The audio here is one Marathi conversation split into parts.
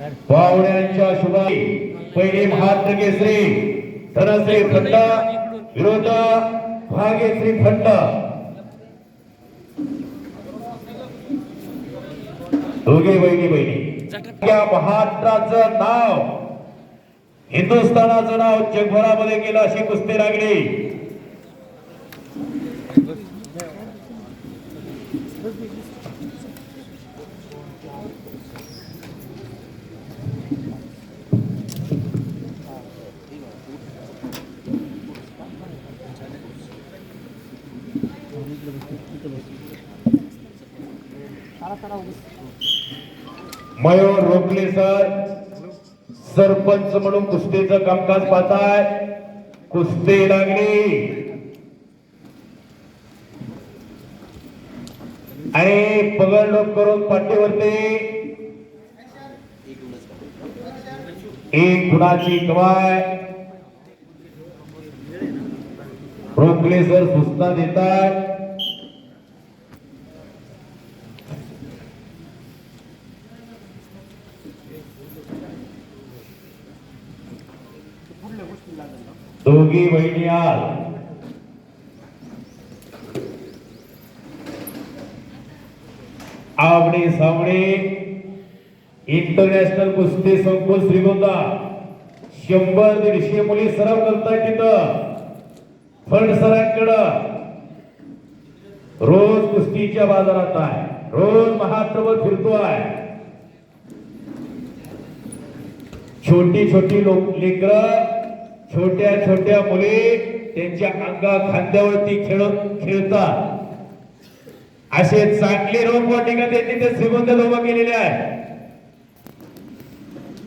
पाहुण्यांच्या शुभाई पहिले महाराष्ट्र केसरी धनश्री फंड विरोध भागेश्री फंड. दोघे बहिणी बहिणी. या महाराष्ट्राचं नाव हिंदुस्थानाचं नाव जगभरामध्ये गेलं अशी कुस्ती लागली. मयूर रोखले सर. सरपंच म्हणून कुस्तीचं कामकाज पाहताय. कुस्ती लागली. आणि पगडलोक करून पाठीवरती. एक गुणाची कमाय. रोखले सर सुस्ता देतात दोघी बहिणी आल आवडे सावडे इंटरनॅशनल कुस्ती संकुल श्रीगोंदा. शंभर दीडशे मुली सराव करतात तिथं फंड सरांकडं. रोज कुस्तीच्या बाजारात आहे. रोज महाराष्ट्रभर फिरतो आहे. छोटी छोटी लोक लेकर छोट्या छोट्या मुली त्यांच्या अंगा खांद्यावरती खेळ खेळतात. असे चांगले रोपवाटिका त्यांनी ते श्रीमंत लोक केलेले आहे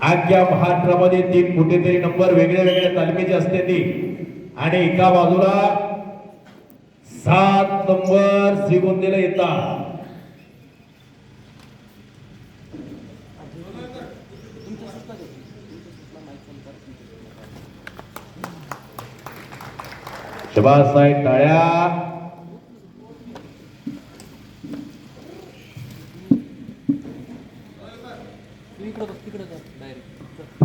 आजच्या महाराष्ट्रामध्ये तीन कुठेतरी नंबर वेगळ्या वेगळ्या तालमीचे असते ती. आणि एका बाजूला सात नंबर श्रीगोंदेला येतात. शबासाहेब टाळ्या. इकडं तिकडे जा डायरेक्ट